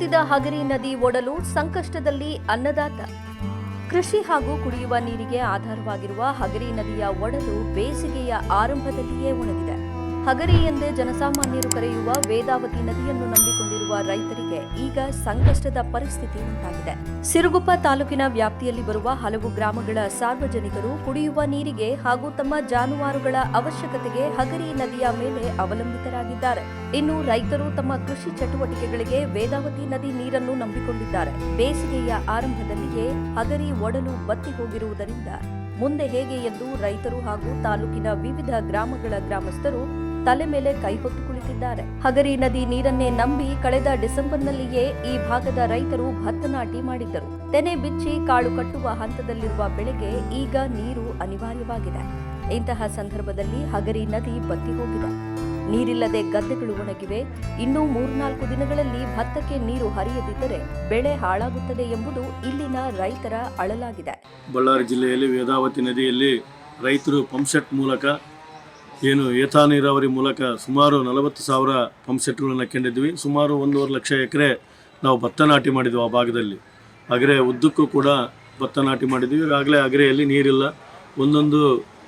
ಬತ್ತಿದ ಹಗರಿ ನದಿ ಒಡಲು ಸಂಕಷ್ಟದಲ್ಲಿ ಅನ್ನದಾತ. ಕೃಷಿ ಹಾಗೂ ಕುಡಿಯುವ ನೀರಿಗೆ ಆಧಾರವಾಗಿರುವ ಹಗರಿ ನದಿಯ ಒಡಲು ಬೇಸಿಗೆಯ ಆರಂಭದಲ್ಲಿಯೇ ಒಣಗಿದೆ. ಹಗರಿ ಎಂದೇ ಜನಸಾಮಾನ್ಯರು ಕರೆಯುವ ವೇದಾವತಿ ನದಿಯನ್ನು ನಂಬಿಕೊಂಡಿರುವ ರೈತರಿಗೆ ಈಗ ಸಂಕಷ್ಟದ ಪರಿಸ್ಥಿತಿ ಉಂಟಾಗಿದೆ. ಸಿರುಗುಪ್ಪ ತಾಲೂಕಿನ ವ್ಯಾಪ್ತಿಯಲ್ಲಿ ಬರುವ ಹಲವು ಗ್ರಾಮಗಳ ಸಾರ್ವಜನಿಕರು ಕುಡಿಯುವ ನೀರಿಗೆ ಹಾಗೂ ತಮ್ಮ ಜಾನುವಾರುಗಳ ಅವಶ್ಯಕತೆಗೆ ಹಗರಿ ನದಿಯ ಮೇಲೆ ಅವಲಂಬಿತರಾಗಿದ್ದಾರೆ. ಇನ್ನು ರೈತರು ತಮ್ಮ ಕೃಷಿ ಚಟುವಟಿಕೆಗಳಿಗೆ ವೇದಾವತಿ ನದಿ ನೀರನ್ನು ನಂಬಿಕೊಂಡಿದ್ದಾರೆ. ಬೇಸಿಗೆಯ ಆರಂಭದಲ್ಲಿಯೇ ಹಗರಿ ಒಡಲು ಬತ್ತಿ ಹೋಗಿರುವುದರಿಂದ ಮುಂದೆ ಹೇಗೆ ಎಂದು ರೈತರು ಹಾಗೂ ತಾಲೂಕಿನ ವಿವಿಧ ಗ್ರಾಮಗಳ ಗ್ರಾಮಸ್ಥರು ತಲೆ ಮೇಲೆ ಕೈ ಹೊತ್ತು ಕುಳಿತಿದ್ದಾರೆ. ಹಗರಿ ನದಿ ನೀರನ್ನೇ ನಂಬಿ ಕಳೆದ ಡಿಸೆಂಬರ್ನಲ್ಲಿಯೇ ಈ ಭಾಗದ ರೈತರು ಭತ್ತ ನಾಟಿ ಮಾಡಿದ್ದರು. ತೆನೆ ಬಿಚ್ಚಿ ಕಾಳು ಕಟ್ಟುವ ಹಂತದಲ್ಲಿರುವ ಬೆಳೆಗೆ ಈಗ ನೀರು ಅನಿವಾರ್ಯವಾಗಿದೆ. ಇಂತಹ ಸಂದರ್ಭದಲ್ಲಿ ಹಗರಿ ನದಿ ಬತ್ತಿ ಹೋಗಿದೆ. ನೀರಿಲ್ಲದೆ ಗದ್ದೆಗಳು ಒಣಗಿವೆ. ಇನ್ನೂ ಮೂರ್ನಾಲ್ಕು ದಿನಗಳಲ್ಲಿ ಭತ್ತಕ್ಕೆ ನೀರು ಹರಿಯದಿದ್ದರೆ ಬೆಳೆ ಹಾಳಾಗುತ್ತದೆ ಎಂಬುದು ಇಲ್ಲಿನ ರೈತರ ಅಳಲಾಗಿದೆ. ಬಳ್ಳಾರಿ ಜಿಲ್ಲೆಯಲ್ಲಿ ವೇದಾವತಿ ನದಿಯಲ್ಲಿ ರೈತರು ಪಂಪ್ಸೆಟ್ ಮೂಲಕ ಏನು ಏತ ನೀರಾವರಿ ಮೂಲಕ ಸುಮಾರು ನಲವತ್ತು ಸಾವಿರ ಪಂಪ್ಸೆಟ್ಗಳನ್ನು ಕೆಂಡಿದ್ವಿ. ಸುಮಾರು ಒಂದೂವರೆ ಲಕ್ಷ ಎಕರೆ ನಾವು ಭತ್ತ ನಾಟಿ ಮಾಡಿದ್ವಿ ಆ ಭಾಗದಲ್ಲಿ. ಅಗರೆ ಉದ್ದಕ್ಕೂ ಕೂಡ ಭತ್ತ ನಾಟಿ ಮಾಡಿದ್ವಿ. ಈಗಾಗಲೇ ಅಗರೆಯಲ್ಲಿ ನೀರಿಲ್ಲ. ಒಂದೊಂದು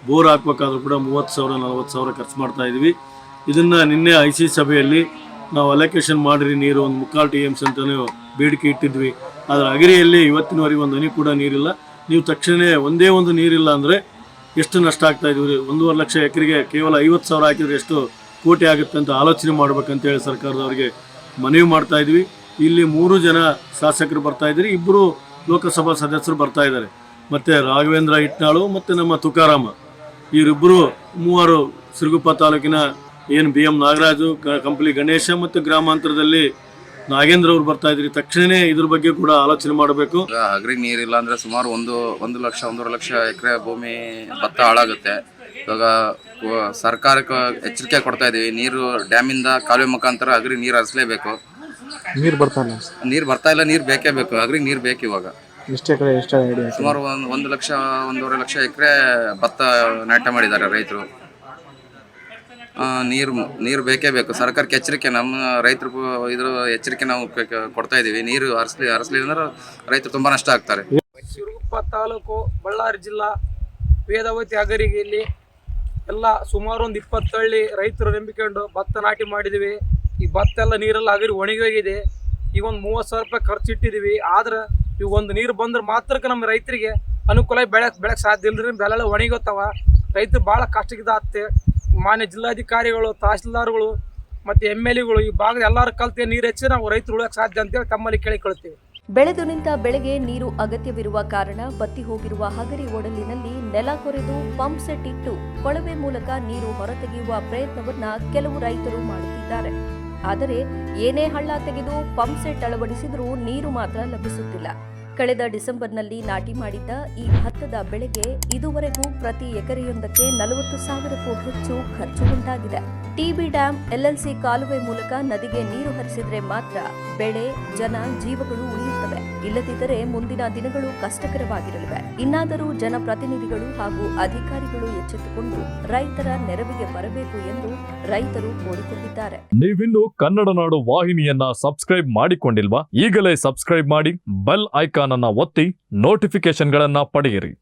ಬೋರ್ ಹಾಕ್ಬೇಕಾದ್ರೂ ಕೂಡ ಮೂವತ್ತು ಸಾವಿರ, ನಲವತ್ತು ಸಾವಿರ ಖರ್ಚು ಮಾಡ್ತಾ ಇದ್ವಿ. ಇದನ್ನು ನಿನ್ನೆ ಐ ಸಿ ಸಭೆಯಲ್ಲಿ ನಾವು ಅಲೋಕೇಶನ್ ಮಾಡಿರಿ ನೀರು ಒಂದು ಮುಕ್ಕಾಲು ಟಿ ಎಮ್ಸ್ ಅಂತಲೂ ಬೇಡಿಕೆ ಇಟ್ಟಿದ್ವಿ. ಆದರೆ ಅಗ್ರೆಯಲ್ಲಿ ಇವತ್ತಿನವರೆಗೆ ಒಂದು ಹನಿ ಕೂಡ ನೀರಿಲ್ಲ. ನೀವು ತಕ್ಷಣವೇ ಒಂದೇ ಒಂದು ನೀರಿಲ್ಲ ಅಂದರೆ ಎಷ್ಟು ನಷ್ಟ ಆಗ್ತಾ ಇದೀವಿ ಒಂದೂವರೆ ಲಕ್ಷ ಎಕರೆಗೆ ಕೇವಲ ಐವತ್ತು ಸಾವಿರ ಹಾಕಿದ್ರೆ ಎಷ್ಟು ಕೋಟಿ ಆಗುತ್ತೆ ಅಂತ ಆಲೋಚನೆ ಮಾಡ್ಬೇಕಂತೇಳಿ ಸರ್ಕಾರದವರಿಗೆ ಮನವಿ ಮಾಡ್ತಾ ಇದ್ವಿ. ಇಲ್ಲಿ ಮೂರು ಜನ ಶಾಸಕರು ಬರ್ತಾ ಇದ್ದಾರೆ. ಇಬ್ಬರು ಲೋಕಸಭಾ ಸದಸ್ಯರು ಬರ್ತಾ ಇದ್ದಾರೆ. ಮತ್ತು ರಾಘವೇಂದ್ರ ಇಟ್ನಾಳು ಮತ್ತು ನಮ್ಮ ತುಕಾರಾಮ. ಇವರಿಬ್ಬರು ಮೂವರು ಸಿರುಗುಪ್ಪ ತಾಲೂಕಿನ ಏನು ಬಿ ಎಂ ನಾಗರಾಜು ಕಂಪ್ಲಿ ಗಣೇಶ ಮತ್ತು ಗ್ರಾಮಾಂತರದಲ್ಲಿ ನಾಗೇಂದ್ರ ಅವ್ರು ಬರ್ತಾ ಇದ್ರಿ ತಕ್ಷಣನೇ ಇದ್ರ ಬಗ್ಗೆ ಕೂಡ ಆಲೋಚನೆ ಮಾಡಬೇಕು. ಅಗ್ರಿ ನೀರಿಲ್ಲ ಅಂದ್ರೆ ಸುಮಾರು ಒಂದು ಒಂದು ಲಕ್ಷ ಒಂದೂವರೆ ಲಕ್ಷ ಎಕರೆ ಭೂಮಿ ಭತ್ತ ಹಾಳಾಗುತ್ತೆ. ಇವಾಗ ಸರ್ಕಾರಕ್ಕೆ ಎಚ್ಚರಿಕೆ ಕೊಡ್ತಾ ಇದೀವಿ ನೀರು ಡ್ಯಾಮಿಂದ ಕಾಲುವೆ ಮುಖಾಂತರ ಅಗ್ರಿ ನೀರು ಹರಿಸಲೇಬೇಕು. ನೀರು ಇಲ್ಲ. ನೀರು ಬರ್ತಾ ಇಲ್ಲ ನೀರು ಬೇಕೇ ಬೇಕು ಅಗ್ರಿ ನೀರು ಬೇಕು ಇವಾಗ. ಎಷ್ಟು ಎಕರೆ ಎಷ್ಟು ಐಡಿಯಾ ಸುಮಾರು ಒಂದು ಒಂದು ಲಕ್ಷ ಒಂದೂವರೆ ಲಕ್ಷ ಎಕರೆ ಭತ್ತ ನಾಟ್ಯ ಮಾಡಿದ್ದಾರೆ ರೈತರು. ನೀರು ನೀರು ಬೇಕೇ ಬೇಕು. ಸರ್ಕಾರಕ್ಕೆ ಎಚ್ಚರಿಕೆ, ನಮ್ಮ ರೈತರು ಇದ್ರ ಎಚ್ಚರಿಕೆ ನಾವು ಕೊಡ್ತಾ ಇದ್ದೀವಿ ನೀರು ಹರಿಸ್ಲಿ ಹರಿಸ್ಲಿ ಅಂದ್ರೆ ರೈತರು ತುಂಬಾ ನಷ್ಟ ಆಗ್ತಾರೆ. ಸಿರುಗುಪ್ಪ ತಾಲೂಕು ಬಳ್ಳಾರಿ ಜಿಲ್ಲಾ ವೇದಾವತಿ ಅಗರಿಗೆಯಲ್ಲಿ ಎಲ್ಲ ಸುಮಾರು ಒಂದು ಇಪ್ಪತ್ತು ಹಳ್ಳಿ ರೈತರು ನಂಬಿಕೊಂಡು ಭತ್ತ ನಾಟಿ ಮಾಡಿದ್ದೀವಿ ಈ ಭತ್ತ ಎಲ್ಲ ನೀರೆಲ್ಲ ಅಗರಿ ಒಣಗಿ ಹೋಗಿದೆ. ಈಗ ಒಂದು ಮೂವತ್ತು ಸಾವಿರ ರೂಪಾಯಿ ಖರ್ಚು ಇಟ್ಟಿದ್ದೀವಿ ಆದ್ರೆ ಈಗ ಒಂದು ನೀರು ಬಂದ್ರೆ ಮಾತ್ರಕ್ಕೆ ನಮ್ಮ ರೈತರಿಗೆ ಅನುಕೂಲ ಬೆಳಕ್ ಬೆಳಕ್ ಸಾಧ್ಯ ಇಲ್ಲರಿ ಬೆಳೆ ಒಣಗೋತಾವ ರೈತರು ಭಾಳ ಕಷ್ಟಕ್ಕಿದಾತ್ತೆ ಮಾನ್ಯ ಜಿಲ್ಲಾಧಿಕಾರಿಗಳು, ತಹಸೀಲ್ದಾರ್ಗಳು ಮತ್ತು ಎಂ ಎಲ್ ಎಗಳು ಈ ಭಾಗದ ಎಲ್ಲರೂ ಕಲ್ತೆ ನೀರು ಹೆಚ್ಚಿ ನಾವು ರೈತರು ಉಳಿಯೋಕೆ ಸಾಧ್ಯ ಅಂತೇಳಿ ತಮ್ಮಲ್ಲಿ ಕೇಳಿಕೊಳ್ತೀವಿ. ಬೆಳೆದು ನಿಂತ ಬೆಳೆಗೆ ನೀರು ಅಗತ್ಯವಿರುವ ಕಾರಣ ಬತ್ತಿ ಹೋಗಿರುವ ಹಗರಿ ಒಡಲಿನಲ್ಲಿ ನೆಲ ಕೊರೆದು ಪಂಪ್ ಸೆಟ್ ಇಟ್ಟು ಕೊಳವೆ ಮೂಲಕ ನೀರು ಹೊರತೆಗೆಯುವ ಪ್ರಯತ್ನವನ್ನ ಕೆಲವು ರೈತರು ಮಾಡುತ್ತಿದ್ದಾರೆ. ಆದರೆ ಏನೇ ಹಳ್ಳ ತೆಗೆದು ಪಂಪ್ ಸೆಟ್ ಅಳವಡಿಸಿದರೂ ನೀರು ಮಾತ್ರ ಲಭಿಸುತ್ತಿಲ್ಲ. ಕಳೆದ ಡಿಸೆಂಬರ್ನಲ್ಲಿ ನಾಟಿ ಮಾಡಿದ್ದ ಈ ಭತ್ತದ ಬೆಳೆಗೆ ಇದುವರೆಗೂ ಪ್ರತಿ ಎಕರೆಯೊಂದಕ್ಕೆ ನಲವತ್ತು ಸಾವಿರಕ್ಕೂ ಹೆಚ್ಚು ಖರ್ಚು ಉಂಟಾಗಿದೆ. ಟಿಬಿ ಡ್ಯಾಂ ಎಲ್ಎಲ್ಸಿ ಕಾಲುವೆ ಮೂಲಕ ನದಿಗೆ ನೀರು ಹರಿಸಿದ್ರೆ ಮಾತ್ರ ಬೆಳೆ, ಜನ, ಜೀವಗಳು ಉಳಿಯುತ್ತವೆ. ಇಲ್ಲದಿದ್ದರೆ ಮುಂದಿನ ದಿನಗಳು ಕಷ್ಟಕರವಾಗಿರಲಿವೆ. ಇನ್ನಾದರೂ ಜನಪ್ರತಿನಿಧಿಗಳು ಹಾಗೂ ಅಧಿಕಾರಿಗಳು ಎಚ್ಚೆತ್ತುಕೊಂಡು ರೈತರ ನೆರವಿಗೆ ಬರಬೇಕು ಎಂದು ರೈತರು ಕೋರಿಕೊಂಡಿದ್ದಾರೆ. ನೀವಿನ್ನು ಕನ್ನಡ ನಾಡು ವಾಹಿನಿಯನ್ನ ಸಬ್ಸ್ಕ್ರೈಬ್ ಮಾಡಿಕೊಂಡಿಲ್ವಾ? ಈಗಲೇ ಸಬ್ಸ್ಕ್ರೈಬ್ ಮಾಡಿ, ಬೆಲ್ ಐಕಾನ್ ಅನ್ನ ಒತ್ತಿ ನೋಟಿಫಿಕೇಶನ್ಗಳನ್ನ ಪಡೆಯಿರಿ.